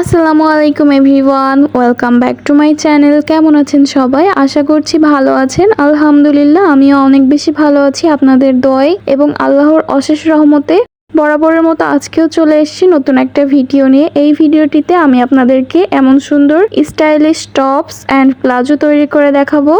আসসালামু আলাইকুম everyone, welcome back to my channel. কেমন আছেন সবাই? আশা করছি ভালো আছেন। আলহামদুলিল্লাহ, আমিও অনেক বেশি ভালো আছি আপনাদের দয় এবং আল্লাহর অশেষ রহমতে। বরাবরের মতো আজকেও চলে এসেছি নতুন একটা ভিডিও নিয়ে। এই ভিডিওটিতে আমি আপনাদেরকে এমন সুন্দর স্টাইলিশ টপস অ্যান্ড প্লাজো তৈরি করে দেখাবো।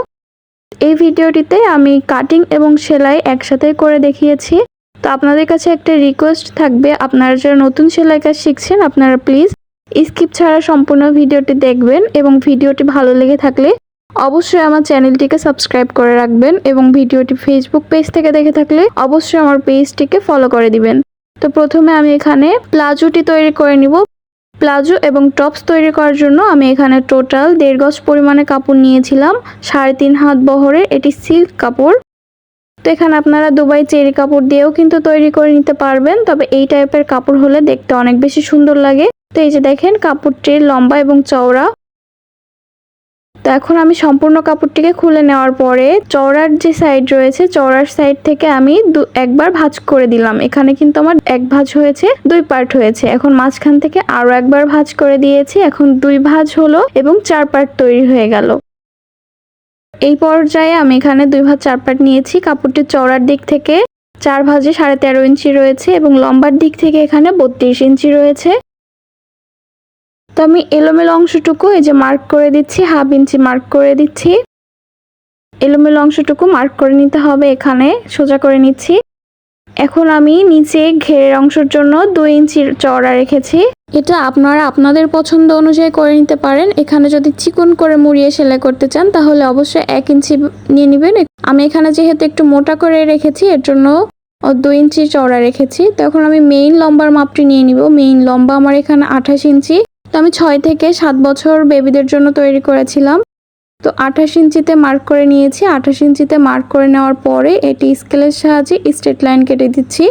এই ভিডিওটিতে আমি কাটিং এবং সেলাই একসাথে করে দেখিয়েছি। তো আপনাদের কাছে একটা রিকোয়েস্ট থাকবে, আপনারা যারা নতুন সেলাই কাজ শিখছেন, আপনারা প্লিজ স্কিপ ছাড়া সম্পূর্ণ ভিডিওটি দেখবেন এবং ভিডিওটি ভালো লেগে থাকলে অবশ্যই আমার চ্যানেলটিকে সাবস্ক্রাইব করে রাখবেন এবং ভিডিওটি ফেসবুক পেজ থেকে দেখে থাকলে অবশ্যই আমার পেজটিকে ফলো করে দিবেন। তো প্রথমে আমি এখানে প্লাজোটি তৈরি করে নিব। প্লাজো এবং টপস তৈরি করার জন্য আমি এখানে টোটাল দেড় গজ পরিমাণে কাপড় নিয়েছিলাম। সাড়ে তিন হাত বহরের এটি সিল্ক কাপড়। তো এখানে আপনারা দুবাই চেরি কাপড় দিয়েও কিন্তু তৈরি করে নিতে পারবেন, তবে এই টাইপের কাপড় হলে দেখতে অনেক বেশি সুন্দর লাগে। তো এই যে দেখেন কাপড়টির লম্বা এবং চওড়া। তো এখন আমি সম্পূর্ণ কাপড়টিকে খুলে নেওয়ার পরে চওড়ার যে সাইড রয়েছে, চওড়ার সাইড থেকে আমি একবার ভাঁজ করে দিলাম। এখানে কিন্তু আমার এক ভাঁজ হয়েছে, দুই পার্ট হয়েছে। এখন মাঝখান থেকে আরও একবার ভাঁজ করে দিয়েছি। এখন দুই ভাঁজ হলো এবং চার পার্ট তৈরি হয়ে গেল। এই পর্যায়ে আমি এখানে দুই ভাঁজ, চার পার্ট নিয়েছি। কাপড়টির চওড়ার দিক থেকে চার ভাঁজে সাড়ে তেরো ইঞ্চি রয়েছে এবং লম্বার দিক থেকে এখানে বত্রিশ ইঞ্চি রয়েছে। তো আমি এলোমেলো অংশটুকু এই যে মার্ক করে দিচ্ছি হাফ ইঞ্চি মার্ক করে দিচ্ছি। এলোমেলো অংশটুকু মার্ক করে নিতে হবে এখানে, সোজা করে নিচ্ছি। এখন আমি নিচে ঘেরের অংশের জন্য দুই ইঞ্চি চওড়া রেখেছি। এটা আপনারা আপনাদের পছন্দ অনুযায়ী করে নিতে পারেন। এখানে যদি চিকন করে মুড়িয়ে সেলাই করতে চান, তাহলে অবশ্যই এক ইঞ্চি নিয়ে নেবেন। আমি এখানে যেহেতু একটু মোটা করে রেখেছি, এর জন্য দুই ইঞ্চি চওড়া রেখেছি। তখন আমি মেইন লম্বার মাপটি নিয়ে নিব। মেইন লম্বা আমার এখানে আঠাশ ইঞ্চি। তো আমি ছয় থেকে সাত বছর বেবিদের জন্য তৈরি করেছিলাম। তো আঠাশ ইঞ্চিতে মার্ক করে নিয়েছি। আঠাশ ইঞ্চিতে মার্ক করে নেওয়ার পরে এটি স্কেলের সাহায্যে স্ট্রেট লাইন কেটে দিচ্ছি।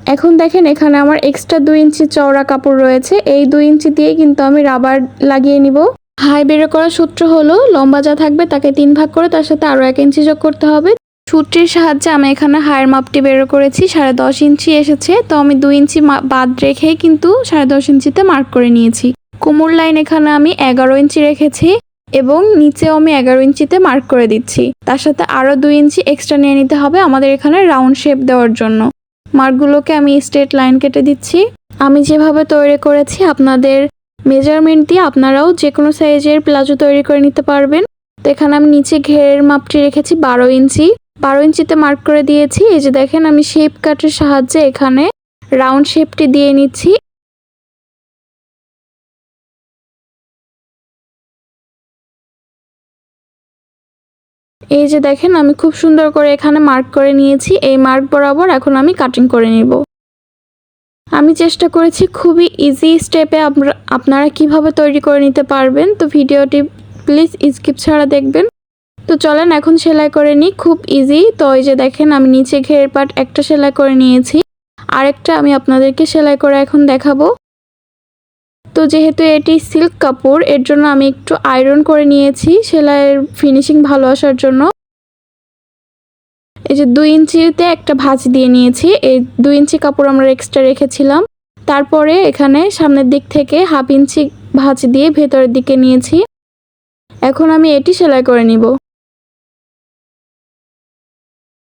এখন দেখেন এখানে আমার এক্সট্রা দুই ইঞ্চি চওড়া কাপড় রয়েছে। এই দুই ইঞ্চি দিয়ে কিন্তু আমি রাবার লাগিয়ে নিব। হাই বেড়ে করার সূত্র হলো, লম্বা যা থাকবে তাকে তিন ভাগ করে তার সাথে আরও এক ইঞ্চি যোগ করতে হবে। সূত্রের সাহায্যে আমি এখানে হায়ের মাপটি বের করেছি। সাড়ে দশ ইঞ্চি এসেছে। তো আমি দুই ইঞ্চি বাদ রেখেই কিন্তু সাড়ে দশ ইঞ্চিতে মার্ক করে নিয়েছি। কোমর লাইন এখানে আমি এগারো ইঞ্চি রেখেছি এবং নিচেও আমি এগারো ইঞ্চিতে মার্ক করে দিচ্ছি। তার সাথে আরও দুই ইঞ্চি এক্সট্রা নিয়ে নিতে হবে আমাদের এখানে রাউন্ড শেপ দেওয়ার জন্য। মার্কগুলোকে আমি স্ট্রেট লাইন কেটে দিচ্ছি। আমি যেভাবে তৈরি করেছি আপনাদের মেজারমেন্ট দিয়ে আপনারাও যে কোনো সাইজের প্লাজো তৈরি করে নিতে পারবেন। তো এখানে আমি নিচে ঘেরের মাপটি রেখেছি বারো ইঞ্চি। বারো ইঞ্চিতে মার্ক করে দিয়েছি। এই যে দেখেন আমি শেপ কাটের সাহায্যে এখানে রাউন্ড শেপটি দিয়ে নিচ্ছি। এই যে দেখেন, আমি খুব সুন্দর করে এখানে মার্ক করে নিয়েছি। এই মার্ক বরাবর এখন আমি কাটিং করে নিব। আমি চেষ্টা করেছি খুবই ইজি স্টেপে আপনারা কীভাবে তৈরি করে নিতে পারবেন। তো ভিডিওটি প্লিজ স্কিপ ছাড়া দেখবেন। তো চলেন, এখন সেলাই করে নিই খুব ইজি তো এই যে দেখেন, আমি নিচে ঘের পাট একটা সেলাই করে নিয়েছি। আরেকটা আমি আপনাদেরকে সেলাই করে এখন দেখাবো। তো যেহেতু এটি সিল্ক কাপড়, এর জন্য আমি একটু আয়রন করে নিয়েছি। সেলাইয়ের ফিনিশিং ভালো আসার জন্য। এই যে দুই ইঞ্চিতে একটা ভাঁজ দিয়ে নিয়েছি। এই দুই ইঞ্চি কাপড় আমরা এক্সট্রা রেখেছিলাম। তারপরে এখানে সামনের দিক থেকে হাফ ইঞ্চি ভাঁজ দিয়ে ভেতরের দিকে নিয়েছি। এখন আমি এটি সেলাই করে নিব।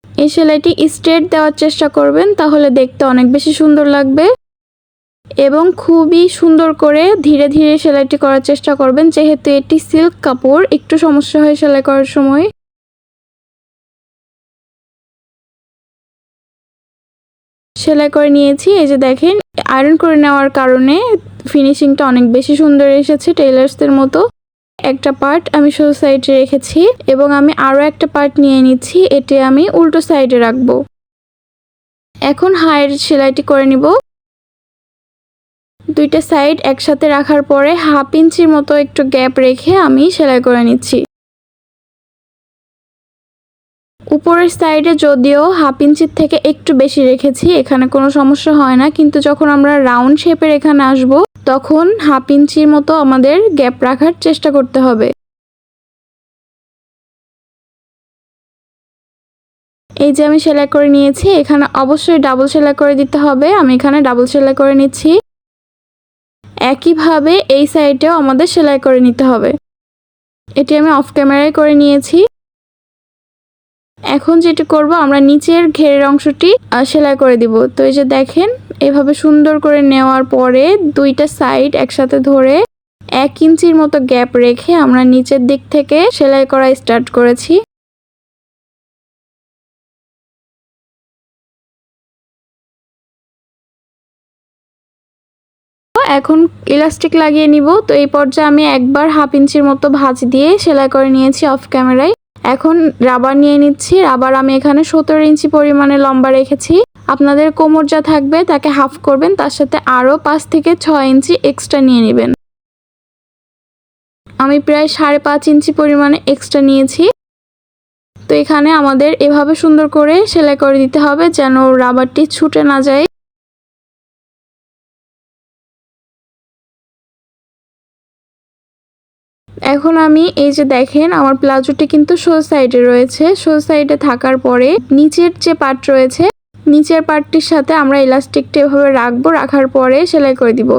এই সেলাইটি স্ট্রেট দেওয়ার চেষ্টা করবেন, তাহলে দেখতে অনেক বেশি সুন্দর লাগবে। এবং খুবই সুন্দর করে ধীরে ধীরে সেলাইটি করার চেষ্টা করবেন। যেহেতু এটি সিল্ক কাপড়, একটু সমস্যা হয় সেলাই করার সময়। সেলাই করে নিয়েছি। এই যে দেখেন, আয়রন করে নেওয়ার কারণে ফিনিশিংটা অনেক বেশি সুন্দর এসেছে টেলার্সদের মতো। একটা পার্ট আমি সোজা সাইডে রেখেছি এবং আমি আরও একটা পার্ট নিয়ে নিচ্ছি। এটি আমি উল্টো সাইডে রাখব। এখন হায়ের সেলাইটি করে নিব। দুইটা সাইড একসাথে রাখার পরে হাফ ইঞ্চির মতো একটু গ্যাপ রেখে আমি সেলাই করে নিচ্ছি। উপরের সাইডে যদিও হাফ ইঞ্চির থেকে একটু বেশি রেখেছি, এখানে কোনো সমস্যা হয় না, কিন্তু যখন আমরা রাউন্ড শেপের এখানে আসব, তখন হাফ ইঞ্চির মতো আমাদের গ্যাপ রাখার চেষ্টা করতে হবে। এই যে আমি সেলাই করে নিয়েছি, এখানে অবশ্যই ডাবল সেলাই করে দিতে হবে, আমি এখানে ডাবল সেলাই করে নিচ্ছি। একইভাবে এই সাইডেও আমাদের সেলাই করে নিতে হবে। এটি আমি অফ ক্যামেরায় করে নিয়েছি। এখন যেটি করব, আমরা নিচের ঘেরের অংশটি সেলাই করে দিব। তো এই যে দেখেন, এভাবে সুন্দর করে নেওয়ার পরে দুইটা সাইড একসাথে ধরে এক ইঞ্চির মতো গ্যাপ রেখে আমরা নিচের দিক থেকে সেলাই করা স্টার্ট করেছি। এখন ইলাস্টিক লাগিয়ে নিব। তো এই পর্যায়ে আমি একবার হাফ ইঞ্চির মতো ভাঁজ দিয়ে সেলাই করে নিয়েছি অফ ক্যামেরায় এখন রাবার নিয়ে নিচ্ছি। রাবার আমি এখানে সতেরো ইঞ্চি পরিমাণে লম্বা রেখেছি। আপনাদের কোমর যা থাকবে তাকে হাফ করবেন, তার সাথে আরও পাঁচ থেকে ছয় ইঞ্চি এক্সট্রা নিয়ে নেবেন। আমি প্রায় সাড়ে পাঁচ ইঞ্চি পরিমাণে এক্সট্রা নিয়েছি। তো এখানে আমাদের এভাবে সুন্দর করে সেলাই করে দিতে হবে যেন রাবারটি ছুটে না যায়। এখন আমি এই যে দেখেন, আমার প্লাজোটি কিন্তু সোল সাইডে রয়েছে। সোল সাইডে থাকার পরে নিচের যে পার্ট রয়েছে, নিচের পার্টটির সাথে আমরা ইলাস্টিকটা এভাবে রাখব, রাখার পরে সেলাই করে দিব।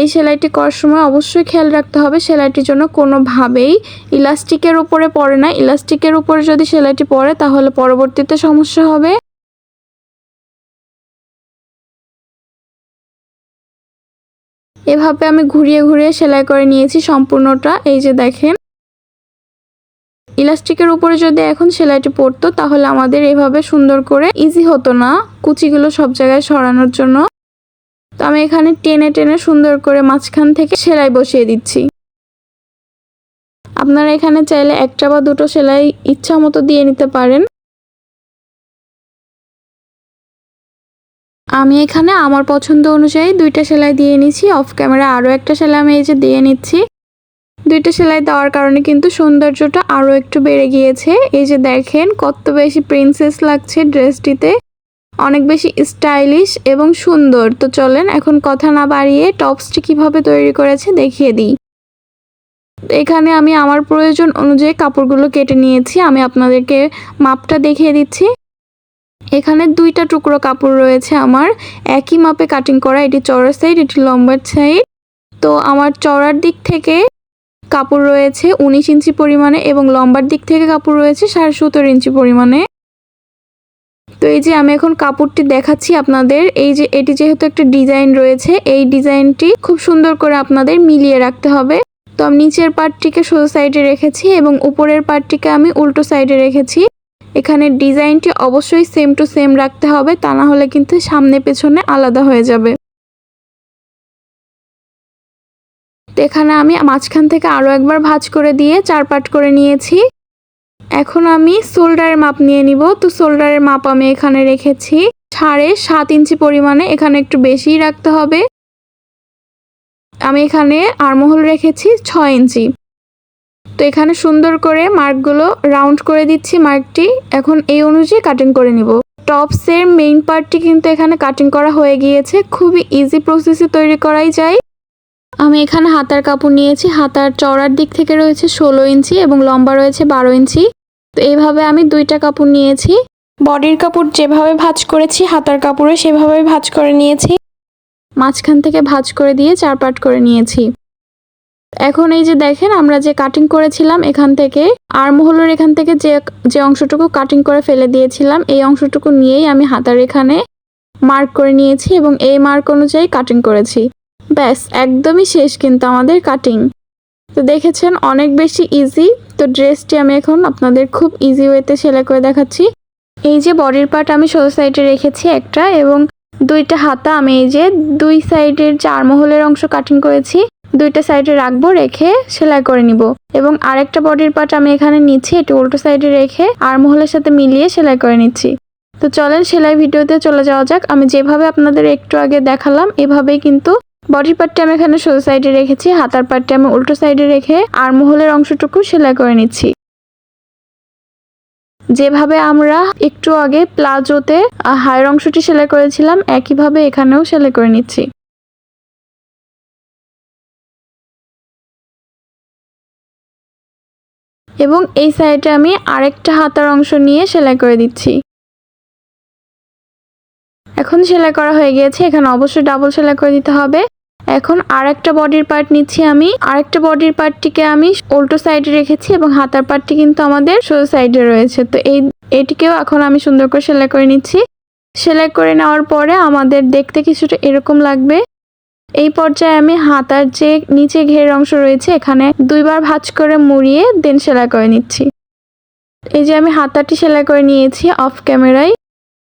এই সেলাইটি করার সময় অবশ্যই খেয়াল রাখতে হবে, সেলাইটির জন্য কোনোভাবেই ইলাস্টিকের উপরে পড়ে না। ইলাস্টিকের উপরে যদি সেলাইটি পড়ে, তাহলে পরবর্তীতে সমস্যা হবে। এভাবে আমি ঘুরিয়ে ঘুরিয়ে সেলাই করে নিয়েছি সম্পূর্ণটা। এই যে দেখেন। ইলাস্টিকের উপরে যদি এখন সেলাইটি পড়তো, তাহলে আমাদের এভাবে সুন্দর করে ইজি হতো না কুচিগুলো সব জায়গায় সরানোর জন্য। তো আমি এখানে টেনে টেনে সুন্দর করে মাঝখান থেকে সেলাই বসিয়ে দিচ্ছি। আপনারা এখানে চাইলে একটা বা দুটো সেলাই ইচ্ছা মতো দিয়ে নিতে পারেন। আমি এখানে আমার পছন্দ অনুযায়ী দুইটা সেলাই দিয়ে নিচ্ছি। অফ ক্যামেরা আরও একটা সেলাই আমি এই যে দিয়ে নিচ্ছি। দুইটা সেলাই দেওয়ার কারণে কিন্তু সৌন্দর্যটা আরও একটু বেড়ে গিয়েছে। এই যে দেখেন কত বেশি প্রিন্সেস লাগছে ড্রেসটিতে। অনেক বেশি স্টাইলিশ এবং সুন্দর। তো চলেন এখন কথা না বাড়িয়ে টপসটি কীভাবে তৈরি করেছে দেখিয়ে দিই। এখানে আমি আমার প্রয়োজন অনুযায়ী কাপড়গুলো কেটে নিয়েছি। আমি আপনাদেরকে মাপটা দেখিয়ে দিচ্ছি। এখানে দুইটা টুকরো কাপড় রয়েছে আমার। একই মাপে কাটিং করা, এটি চড়ার সাইড এটি লম্বার সাইড তো আমার চড়ার দিক থেকে কাপড় রয়েছে উনিশ ইঞ্চি পরিমাণে এবং লম্বার দিক থেকে কাপড় রয়েছে সাড়ে সতেরো ইঞ্চি পরিমাণে। তো এই যে আমি এখন কাপড়টি দেখাচ্ছি আপনাদের, এই যে এটি যেহেতু একটা ডিজাইন রয়েছে, এই ডিজাইনটি খুব সুন্দর করে আপনাদের মিলিয়ে রাখতে হবে। তো আমি নিচের পার্টটিকে সোজা সাইডে রেখেছি এবং উপরের পার্টটিকে আমি উল্টো সাইডে রেখেছি। এখানে ডিজাইনটি অবশ্যই সেম টু সেম রাখতে হবে, তা না হলে কিন্তু সামনে পেছনে আলাদা হয়ে যাবে। তো এখানে আমি মাঝখান থেকে আরও একবার ভাঁজ করে দিয়ে চার পাট করে নিয়েছি। এখন আমি শোল্ডারের মাপ নিয়ে নিব। তো শোল্ডারের মাপ আমি এখানে রেখেছি। সাড়ে সাত ইঞ্চি পরিমাণে এখানে একটু বেশিই রাখতে হবে। আমি এখানে আরমহল রেখেছি ছয় ইঞ্চি। তো এখানে সুন্দর করে মার্কগুলো রাউন্ড করে দিচ্ছি মার্কটি। এখন এই অনুযায়ী কাটিং করে নিব। টপসের মেইন পার্টটি কিন্তু এখানে কাটিং করা হয়ে গিয়েছে। খুবই ইজি প্রসেসে তৈরি করাই যায়। আমি এখানে হাতার কাপড় নিয়েছি। হাতার চওড়ার দিক থেকে রয়েছে ষোলো ইঞ্চি এবং লম্বা রয়েছে বারো ইঞ্চি। তো এইভাবে আমি দুইটা কাপড় নিয়েছি। বডির কাপড় যেভাবে ভাঁজ করেছি, হাতার কাপড়ে সেভাবে ভাঁজ করে নিয়েছি। মাঝখান থেকে ভাঁজ করে দিয়ে চার পাট করে নিয়েছি। এখন এই যে দেখেন, আমরা যে কাটিং করেছিলাম এখান থেকে আর্মহোলের এখান থেকে যে যে অংশটুকু কাটিং করে ফেলে দিয়েছিলাম, এই অংশটুকু নিয়েই আমি হাতার এখানে মার্ক করে নিয়েছি এবং এই মার্ক অনুযায়ী কাটিং করেছি। ব্যাস, একদমই শেষ কিন্তু আমাদের কাটিং তো দেখেছেন, অনেক বেশি ইজি তো ড্রেসটি আমি এখন আপনাদের খুব ইজি ওয়েতে সেলাই করে দেখাচ্ছি। এই যে বডির পার্ট আমি সোজা সাইডে রেখেছি একটা এবং দুইটা হাতা আমি এই যে দুই সাইডের যে আর্মহোলের অংশ কাটিং করেছি। দুইটা সাইডে রাখব, রেখে সেলাই করে নিব। এবং আরেকটা বডির পার্ট আমি এখানে নিচ্ছি এটি উল্টো সাইডে রেখে আর্মহোলের সাথে মিলিয়ে সেলাই করে নিচ্ছি। তো চলেন সেলাই ভিডিওতে চলে যাওয়া যাক। আমি যেভাবে আপনাদের একটু আগে দেখালাম, এভাবেই কিন্তু বডির পার্টটা আমি এখানে সোজা সাইডে রেখেছি, হাতার পার্টটা আমি উল্টো সাইডে রেখে আর্মহোলের অংশটুকু সেলাই করে নিচ্ছি। যেভাবে আমরা একটু আগে প্লাজোতে হায়ের অংশটি সেলাই করেছিলাম, একইভাবে এখানেও সেলাই করে নিচ্ছি। এবং এই সাইডে আমি আরেকটা হাতার অংশ নিয়ে সেলাই করে দিচ্ছি। এখন সেলাই করা হয়ে গিয়েছে, এখানে অবশ্যই ডাবল সেলাই করে দিতে হবে। এখন আর একটা বডির পার্ট নিচ্ছি আমি। আরেকটা বডির পার্টটিকে আমি উল্টো সাইডে রেখেছি এবং হাতার পার্টটি কিন্তু আমাদের সোজা সাইডে রয়েছে। তো এই, এটিকেও এখন আমি সুন্দর করে সেলাই করে নিচ্ছি। সেলাই করে নেওয়ার পরে আমাদের দেখতে কিছুটা এরকম লাগবে। এই পর্যায়ে আমি হাতার যে নিচে ঘের অংশ রয়েছে, এখানে দুইবার ভাঁজ করে মুড়িয়ে দেন সেলাই করে নিচ্ছি। এই যে আমি হাতাটি সেলাই করে নিয়েছি অফ ক্যামেরায়।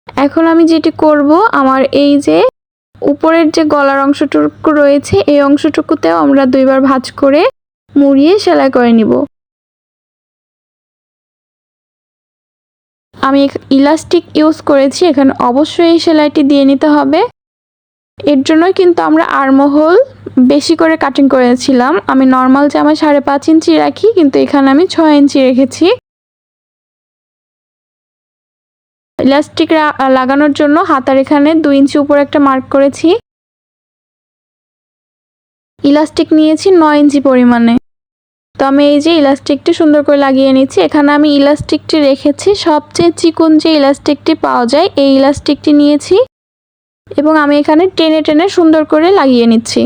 এখন আমি যেটি করব, আমার এই যে উপরের যে গলার অংশটুকু রয়েছে, এই অংশটুকুতেও আমরা দুইবার ভাঁজ করে মুড়িয়ে সেলাই করে নিব। আমি ইলাস্টিক ইউজ করেছি, এখানে অবশ্যই এই সেলাইটি দিয়ে নিতে হবে। এর জন্যই কিন্তু আমরা আরমহল বেশি করে কাটিং করেছিলাম। আমি নর্মাল জামা সাড়ে পাঁচ ইঞ্চি রাখি, কিন্তু এখানে আমি ছয় ইঞ্চি রেখেছি। ইলাস্টিক লাগানোর জন্য হাতার এখানে দুই ইঞ্চি উপর একটা মার্ক করেছি। ইলাস্টিক নিয়েছি নয় ইঞ্চি পরিমাণে। তো আমি এই যে ইলাস্টিকটি সুন্দর করে লাগিয়ে নিচ্ছি। এখানে আমি ইলাস্টিকটি রেখেছি। সবচেয়ে চিকন যে ইলাস্টিকটি পাওয়া যায়, এই ইলাস্টিকটি নিয়েছি। এবং আমি এখানে টেনে টেনে সুন্দর করে লাগিয়ে নিচ্ছি।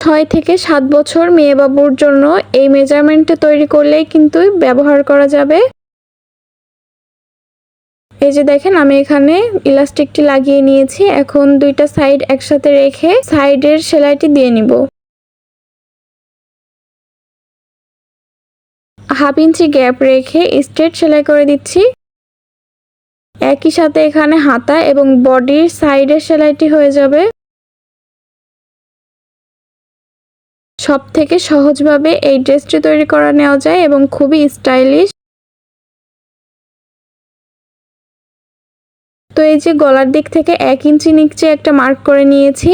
ছয় থেকে সাত বছর মেয়ে বাবুর জন্য এই মেজারমেন্টটা তৈরি করলেই কিন্তু ব্যবহার করা যাবে। এই যে দেখেন, আমি এখানে ইলাস্টিকটি লাগিয়ে নিয়েছি। এখন দুইটা সাইড একসাথে রেখে সাইডের সেলাইটি দিয়ে নিব। হাফ ইঞ্চি গ্যাপ রেখে স্ট্রেট সেলাই করে দিচ্ছি। একই সাথে এখানে হাতা এবং বডির সাইডের সেলাইটি হয়ে যাবে। সব থেকে সহজভাবে এই ড্রেসটি তৈরি করা নেওয়া যায় এবং খুবই স্টাইলিশ। তো এই যে গলার দিক থেকে এক ইঞ্চি নিচে একটা মার্ক করে নিয়েছি।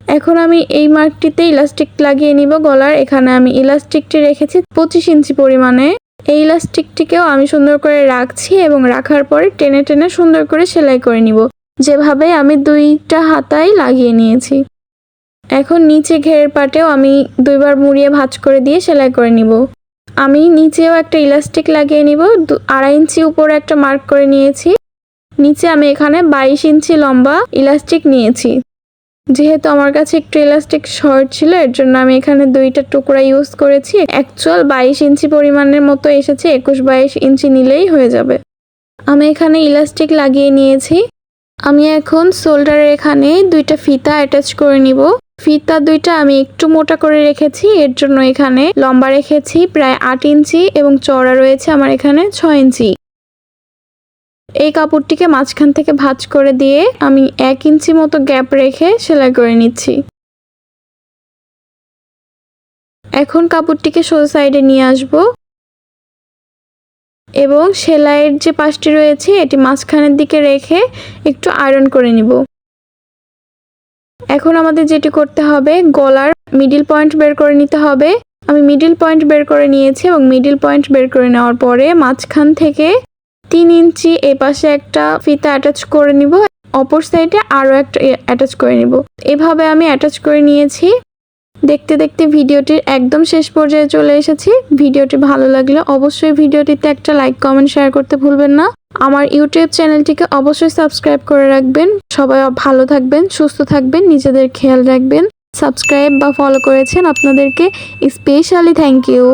এখন আমি এই মার্কটিতে ইলাস্টিক লাগিয়ে নিব গলার। এখানে আমি ইলাস্টিকটি রেখেছি পঁচিশ ইঞ্চি পরিমাণে। এই ইলাস্টিকটিকেও আমি সুন্দর করে রাখছি এবং রাখার পরে টেনে টেনে সুন্দর করে সেলাই করে নিব। যেভাবে আমি দুইটা হাতাই লাগিয়ে নিয়েছি। এখন নিচে ঘেরের পাটেও আমি দুইবার মুড়িয়ে ভাঁজ করে দিয়ে সেলাই করে নিব। আমি নিচেও একটা ইলাস্টিক লাগিয়ে নিব আড়াই ইঞ্চি উপরে একটা মার্ক করে নিয়েছি। নিচে আমি এখানে বাইশ ইঞ্চি লম্বা ইলাস্টিক নিয়েছি। যেহেতু আমার কাছে একটু ইলাস্টিক শর্ট ছিল, এর জন্য আমি এখানে দুইটা টুকরা ইউজ করেছি। অ্যাকচুয়াল বাইশ ইঞ্চি পরিমাণের মতো এসেছে, একুশ বাইশ ইঞ্চি নিলেই হয়ে যাবে। আমি এখানে ইলাস্টিক লাগিয়ে নিয়েছি। আমি এখন শোল্ডারের এখানে দুইটা ফিতা অ্যাটাচ করে নিব। ফিতা দুইটা আমি একটু মোটা করে রেখেছি, এর জন্য এখানে লম্বা রেখেছি, প্রায় আট ইঞ্চি এবং চড়া রয়েছে আমার এখানে ছয় ইঞ্চি। এই কাপড়টিকে মাঝখান থেকে ভাঁজ করে দিয়ে আমি এক ইঞ্চি মতো গ্যাপ রেখে সেলাই করে নিচ্ছি। এখন কাপড়টিকে সোজা সাইডে নিয়ে আসব। এবং সেলাইয়ের যে পাশটি রয়েছে, এটি মাঝখানের দিকে রেখে একটু আয়রন করে নিব। এখন আমাদের যেটি করতে হবে, গলার মিডিল পয়েন্ট বের করে নিতে হবে। আমি মিডিল পয়েন্ট বের করে নিয়েছি এবং মিডিল পয়েন্ট বের করে নেওয়ার পরে মাঝখান থেকে তিন ইঞ্চি এ পাশে একটা ফিতা অ্যাটাচ করে নিব, অপর সাইডে আরও একটা অ্যাটাচ করে নিব। এভাবে আমি অ্যাটাচ করে নিয়েছি। দেখতে দেখতে ভিডিওটির একদম শেষ পর্যায়ে চলে এসেছি। ভিডিওটি ভালো লাগলে অবশ্যই ভিডিওটিতে একটা লাইক কমেন্ট শেয়ার করতে ভুলবেন না। আমার ইউটিউব চ্যানেলটিকে অবশ্যই সাবস্ক্রাইব করে রাখবেন। সবাই ভালো থাকবেন, সুস্থ থাকবেন, নিজেদের খেয়াল রাখবেন। সাবস্ক্রাইব বা ফলো করেছেন আপনাদেরকে specially thank you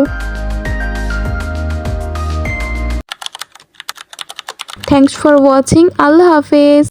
thanks for watching আল্লাহ হাফেজ